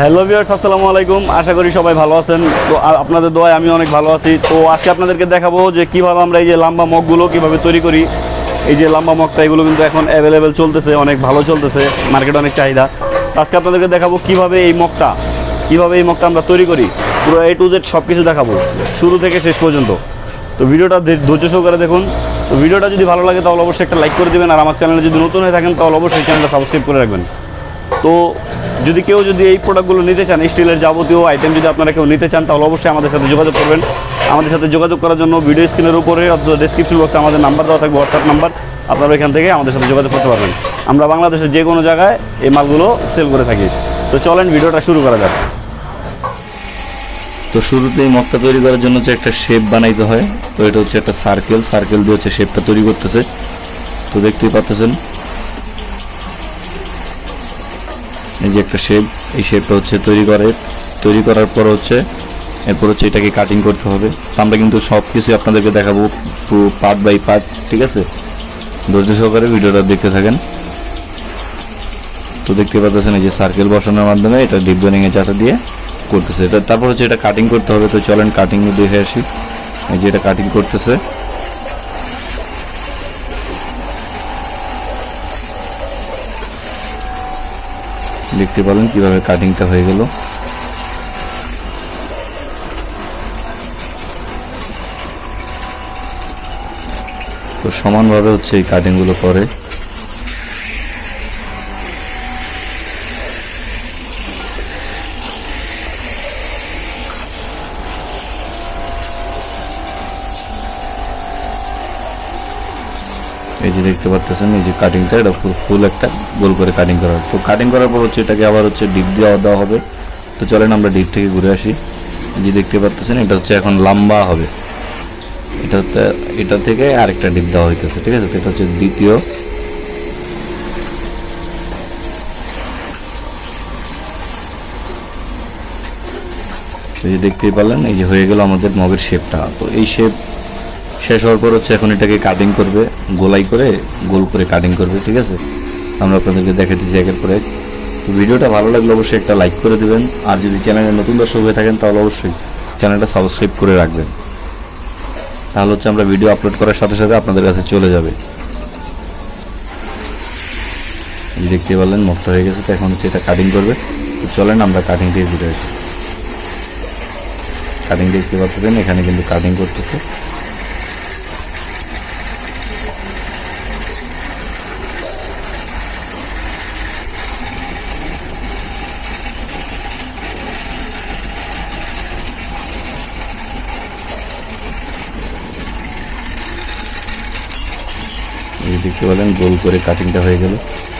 Hello viewers, আসসালামু আলাইকুম। আশা করি সবাই ভালো আছেন। তো আপনাদের দোয়ায় আমি অনেক ভালো আছি। তো আজকে আপনাদেরকে দেখাবো যে কীভাবে আমরা এই যে লম্বা মগগুলো কীভাবে তৈরি করি। এই যে লম্বা মগটা, এগুলো কিন্তু এখন অ্যাভেলেবেল চলতেছে, অনেক ভালো চলতেছে মার্কেটে অনেক চাহিদা। আজকে আপনাদেরকে দেখাবো কীভাবে এই মগটা, কীভাবে এই মগটা আমরা তৈরি করি। পুরো এ টু জেড সব কিছু দেখাবো, শুরু থেকে শেষ পর্যন্ত। তো ভিডিওটা ধৈর্য সহকারে দেখুন। তো ভিডিওটা যদি ভালো লাগে তাহলে অবশ্যই একটা লাইক করে দেবেন। আর আমার চ্যানেলে যদি নতুন হয়ে থাকেন তাহলে অবশ্যই চ্যানেলটা সাবস্ক্রাইব করে রাখবেন। তো যদি কেউ যদি এই প্রোডাক্টগুলো নিতে চান স্টিলের যাবতীয় আইটেম যদি আপনারা কেউ নিতে চান, তাহলে অবশ্যই আমাদের সাথে যোগাযোগ করবেন। আমাদের সাথে যোগাযোগ করার জন্য ভিডিও স্ক্রিনের উপরে অথবা ডেসক্রিপশন বক্সে আমাদের নাম্বার দেওয়া থাকবে হোয়াটসঅ্যাপ নাম্বার আপনারা এখান থেকে আমাদের সাথে যোগাযোগ করতে পারবেন। আমরা বাংলাদেশের যে কোনো জায়গায় এই মালগুলো সেল করে থাকি। তো চলেন, ভিডিওটা শুরু করা যাক। তো শুরুতেই মক্কা তৈরি করার জন্য হচ্ছে একটা শেপ বানাইতে হয়। তো এটা হচ্ছে একটা সার্কেল সার্কেল দিয়ে হচ্ছে শেপটা তৈরি করতেছে। তো দেখতেই পাচ্ছেন এই যে একটা শেপ এই শেপটা হচ্ছে তৈরি করে। তৈরি করার পর হচ্ছে, এরপর হচ্ছে এটাকে কাটিং করতে হবে। আমরা কিন্তু সব কিছু আপনাদেরকে দেখাবো পার্ট বাই পার্ট ঠিক আছে? ধৈর্য সহকারে ভিডিওটা দেখতে থাকেন। তো দেখতে পাচ্ছেন এই যে সার্কেল বসানোর মাধ্যমে এটা ডিপ এর চাটা দিয়ে করতেছে। এটা তারপর হচ্ছে এটা কাটিং করতে হবে। তো চলেন কাটিং দেখে আসি। এই যে এটা কাটিং করতেছে। দেখতে পারেন কীভাবে কাটিংটা হয়ে গেল। তো সমানভাবে হচ্ছে এই কাটিংগুলো করে। দেখতে পাচ্ছেন এই যে কাটিংটা এটা পুরো ফুল একটা গোল করে কাটিং করা। হয়। তো কাটিং করার পর হচ্ছে এটাকে আবার হচ্ছে ডিপ দেওয়া দেওয়া হবে। তো চলেন আমরা ডিপ থেকে ঘুরে আসি। যে দেখতে পাচ্ছেন এটা হচ্ছে এখন লম্বা হবে। এটা এটা থেকে আরেকটা ডিপ দেওয়া হইতেছে, ঠিক আছে? এটা হচ্ছে দ্বিতীয়। তো যে দেখতেই পারলেন, এই যে হয়ে গেল আমাদের মগের শেপটা তো এই শেপ শেষ হওয়ার পর হচ্ছে এখন এটাকে কাটিং করবে, গোলাই করে, গোল করে কাটিং করবে, ঠিক আছে? আমরা আপনাদেরকে দেখাতেছি একের পর এক। ভিডিওটা ভালো লাগলে অবশ্যই একটা লাইক করে দেবেন, আর যদি চ্যানেলে নতুন দর্শক হয়ে থাকেন, তাহলে অবশ্যই চ্যানেলটা সাবস্ক্রাইব করে রাখবেন। তাহলে হচ্ছে আমরা ভিডিও আপলোড করার সাথে সাথে আপনাদের কাছে চলে যাবে। দেখতে পারলেন মুখটা হয়ে গেছে, তো এখন হচ্ছে এটা কাটিং করবে। তো চলেন আমরা কাটিং দিয়ে ঘুরে আসি। কাটিং দেখতে পাচ্ছেন, এখানে কিন্তু কাটিং করতেছে এই দেখতে পেলেন গোল করে কাটিংটা হয়ে গেল।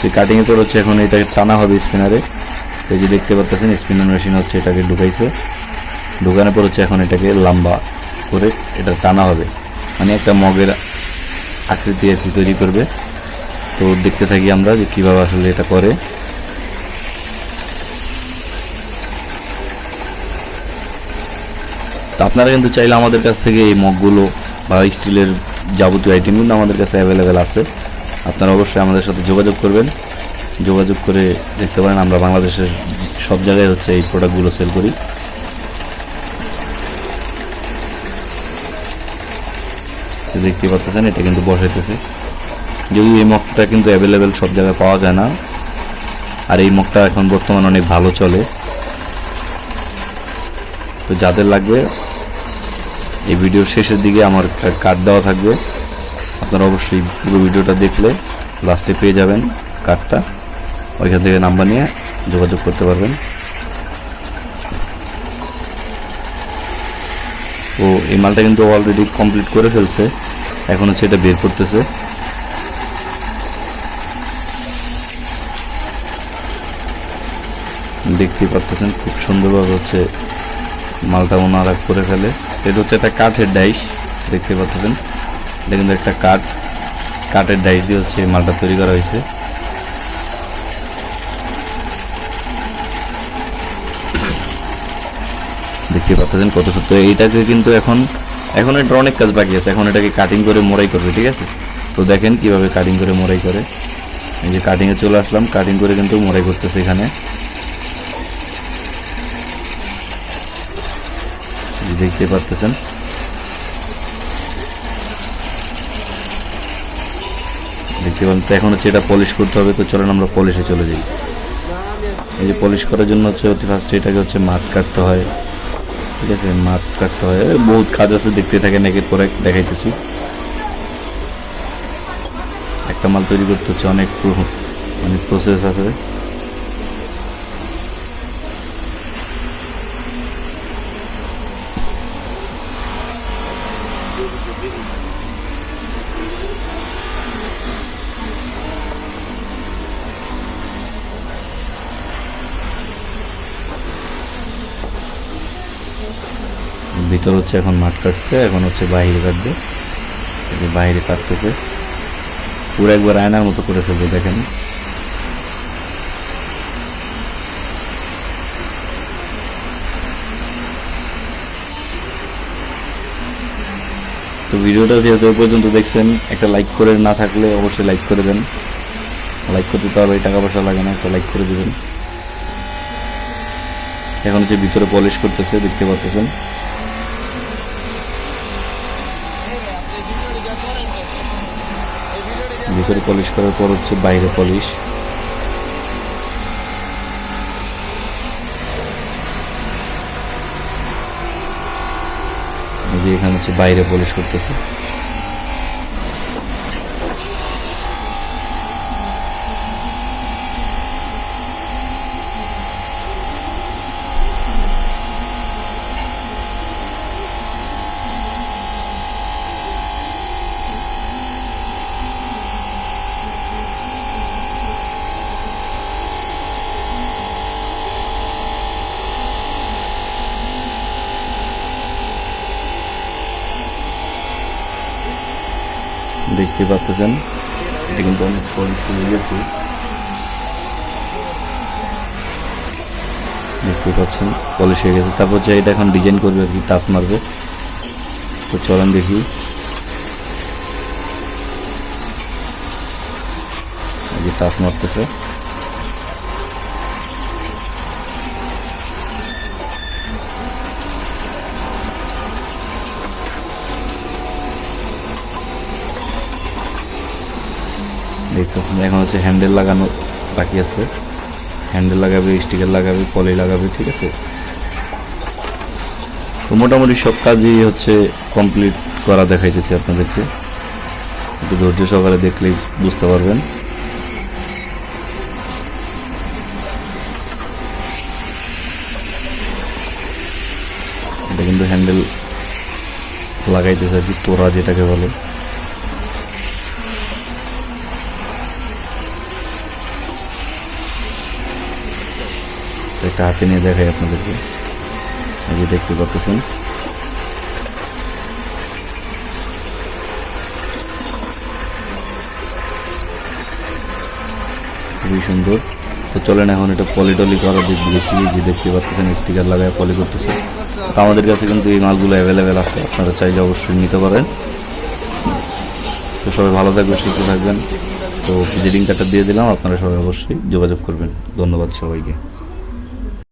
এই কাটিং এর পর হচ্ছে এখন এটাকে টানা হবে স্পিনারে এই যে দেখতে পাচ্ছেন স্পিনার মেশিন হচ্ছে এটাকে ঢুকাইছে। ঢুকানোর পর হচ্ছে এখন এটাকে লম্বা করে এটা টানা হবে। মানে একটা মগের আকৃতি আর তৈরি করবে। তো দেখতে থাকি আমরা যে কীভাবে আসলে এটা করে। আপনারা কিন্তু চাইলে আমাদের কাছ থেকে এই মগগুলো বা স্টিলের যাবতীয় আইটেম কিন্তু আমাদের কাছে অ্যাভেলেবেল আছে। আপনারা অবশ্যই আমাদের সাথে যোগাযোগ করবেন। যোগাযোগ করে দেখতে পারেন, আমরা বাংলাদেশের সব জায়গায় হচ্ছে এই প্রোডাক্টগুলো সেল করি। দেখতে পাচ্ছেন, এটা কিন্তু বসাইতেছে। যদিও এই মগটা কিন্তু অ্যাভেলেবেল সব জায়গায় পাওয়া যায় না, আর এই মগটা এখন বর্তমানে অনেক ভালো চলে। তো যাদের লাগবে, এই ভিডিওর শেষের দিকে আমার কার্ড দেওয়া থাকবে। আপনারা অবশ্যই পুরো ভিডিওটা দেখলে লাস্টে পেয়ে যাবেন কার্ডটা ওইখান থেকে নাম্বার নিয়ে যোগাযোগ করতে পারবেন। তো এই মালটা কিন্তু অলরেডি কমপ্লিট করে ফেলছে। এখন হচ্ছে এটা বের করতেছে। দেখতেই পারতেছেন খুব সুন্দরভাবে হচ্ছে মালটা ওনারা করে ফেলে। এটা হচ্ছে একটা কাঠের ডাইস দেখতে পাচ্ছেন। এটা কিন্তু একটা কাঠ, কাঠের ডাইস দিয়ে হচ্ছে মালটা তৈরি করা হয়েছে। দেখতে পাচ্ছেন কত সত্য এইটাকে কিন্তু এখন এখন এটা অনেক কাজ বাকি আছে। এখন এটাকে কাটিং করে মোড়াই করবে, ঠিক আছে? তো দেখেন কীভাবে কাটিং করে মোড়াই করে। এই যে কাটিংয়ে চলে আসলাম কাটিং করে কিন্তু মোড়াই করতেছে এখানে। দেখতে পাচ্ছেন দেখতে পান তো এখন হচ্ছে এটা পলিশ করতে হবে, তো চলেন আমরা পলিশে চলে যাই। এই যে পলিশ করার জন্য হচ্ছে অতি ফার্স্টে এটাকে হচ্ছে মাঠ কাটতে হয়। ঠিক আছে মাঠ কাটতে হয়। বহুত কাজ আছে, দেখতে থাকে নাকি পরে দেখাইতেছি। একটা মাল তৈরি করতে হচ্ছে অনেক মানে প্রসেস আছে। ভিতর হচ্ছে এখন মাঠ কাটছে, এখন হচ্ছে বাইরে কাটবে। বাইরে কাটতেছে। পুরো একবার আয়নার মতো করে ফেলবে, দেখেন। তো ভিডিওটা যেহেতু পর্যন্ত দেখছেন, একটা লাইক করে না থাকলে অবশ্যই লাইক করে দেন। লাইক করতে তো আর ওই টাকা পয়সা লাগে না একটা লাইক করে দেবেন। এখন হচ্ছে ভিতরে পলিশ করতেছে, দেখতে পাচ্ছেন। ভিতরে পলিশ করার পর হচ্ছে বাইরে পলিশ যে এখানে হচ্ছে বাইরে পলিশ করতেছে। দেখতে পাচ্ছেন। এটা কিন্তু অনেক পরিষ্কার হয়ে গেছে দেখতে পাচ্ছেন, পলিশ হয়ে গেছে। তারপর যে এটা এখন ডিজাইন করবে আর কি টাচ মারবে। তো চলেন দেখি। যে টাচ মারতেছে। দেখতে পাচ্ছেন, এখন হচ্ছে হ্যান্ডেল লাগানো বাকি আছে। হ্যান্ডেল লাগাবে স্টিকার লাগাবে পলি লাগাবে, ঠিক আছে? তো মোটামুটি সব কাজই হচ্ছে কমপ্লিট করা দেখাইতেছে আপনাদেরকে। একটু ধৈর্য সহকারে দেখলেই বুঝতে পারবেন। এটা কিন্তু হ্যান্ডেল লাগাইতেছে আর কি, তোরা যেটাকে বলে। তো একটা হাতে নিয়ে দেখাই আপনাদেরকে। এই যে দেখতে পাচ্ছেন। খুবই সুন্দর। তো চলেন এখন এটা পলিটলি করা দেখি দেখি যে দেখতে পাচ্ছেন স্টিকার লাগায় পলি করতেছে। তো আমাদের কাছে কিন্তু এই মালগুলো অ্যাভেলেবেল আছে, আপনারা চাইলে অবশ্যই নিতে পারেন। তো সবাই ভালো থাকবেন, সুস্থ থাকবেন। তো ভিজিটিং কার্ডটা দিয়ে দিলাম, আপনারা সবাই অবশ্যই যোগাযোগ করবেন। ধন্যবাদ সবাইকে।